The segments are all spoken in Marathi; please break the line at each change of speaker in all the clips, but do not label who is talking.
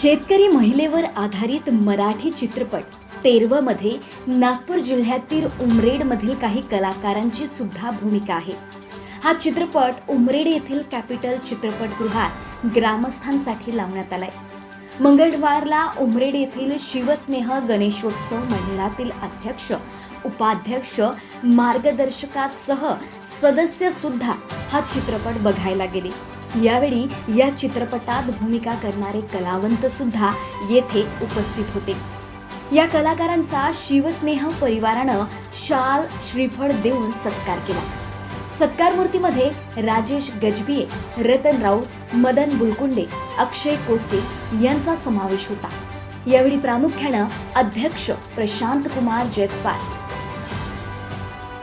शेतकरी महिलेवर आधारित मराठी चित्रपट तेरवमध्ये नागपूर जिल्ह्यातील उमरेडमधील काही कलाकारांची सुद्धा भूमिका आहे. हा चित्रपट उमरेड येथील कॅपिटल चित्रपटगृहात ग्रामस्थांसाठी लावण्यात आलाय. मंगळवारला उमरेड येथील शिवस्नेह गणेशोत्सव मंडळातील अध्यक्ष उपाध्यक्ष मार्गदर्शकासह सदस्य सुद्धा हा चित्रपट बघायला गेले. यावेळी या चित्रपटात भूमिका करणारे कलावंत सुद्धा येथे उपस्थित होते. या कलाकारांचा शिवस्नेह परिवारानं शाल श्रीफळ देऊन सत्कार केला. सत्कार मूर्तीमध्ये राजेश गजबिये रतन राऊत मदन बुलकुंडे अक्षय कोसे यांचा समावेश होता. यावेळी प्रामुख्यानं अध्यक्ष प्रशांत कुमार जयस्वाल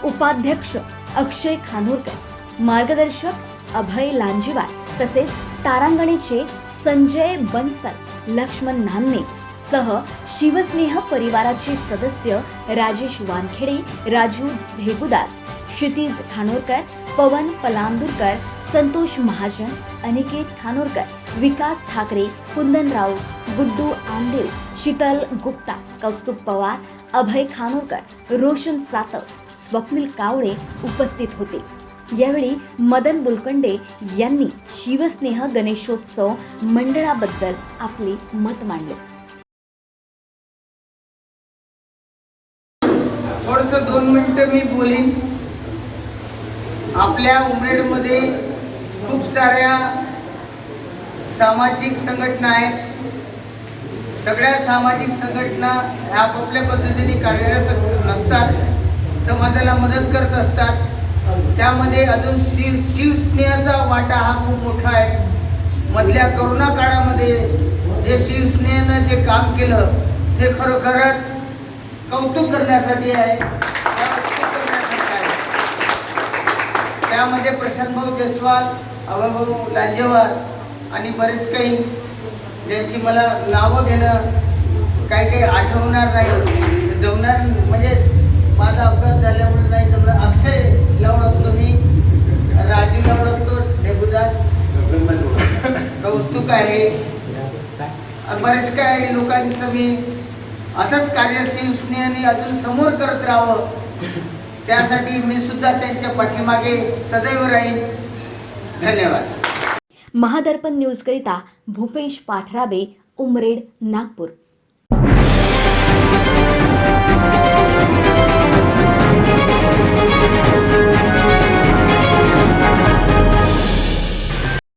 उपाध्यक्ष अक्षय खानोरकर मार्गदर्शक अभय लांजीवार तसेच तारांगणेचे संजय बनसल लक्ष्मण नान्ने सह शिवस्नेह परिवाराचे सदस्य राजेश वानखेडे राजू भेगुदास क्षितिज खानोरकर पवन पलांदुरकर संतोष महाजन अनिकेत खानोरकर विकास ठाकरे कुंदन राऊत गुड्डू आंदेव शीतल गुप्ता कौस्तुभ पवार अभय खानोरकर रोशन सातव स्वप्नील कावळे उपस्थित होते. यावेळी मदन बुलकंडे यांनी शिवस्नेह गणेशोत्सव मंडळाबद्दल आपले मत मांडले.
थोडस दोन मिनटं मी बोलीन. आपल्या उमरेडमध्ये खूप साऱ्या सामाजिक संघटना आहेत. सगळ्या सामाजिक संघटना ह्या आपापल्या पद्धतीने कार्यरत असतात समाजाला मदत करत असतात. त्यामध्ये अजून शिव शिवस्नेहाचा वाटा हा खूप मोठा आहे. मधल्या करोना काळामध्ये जे शिवसेनेनं जे काम केलं ते खरोखरच कौतुक करण्यासाठी आहे. आहे. त्यामध्ये प्रशांत भाऊ जयस्वाल अभयभाऊ लांजेवार आणि बरेच काही ज्यांची मला नावं घेणं काही काही आठवणार नाही. जमणार म्हणजे माझा अपघात झाल्यामुळे नाही जमणार. अक्षय कौस्तुक आहे. बरेच काय लोकांचं मी असंच कार्यशील स्नेहाने अजून समोर करत राहावं. त्यासाठी मी सुद्धा त्यांच्या पाठीमागे सदैव राहीन. धन्यवाद.
महादर्पण न्यूजकरिता भूपेश पाठराबे उमरेड नागपूर.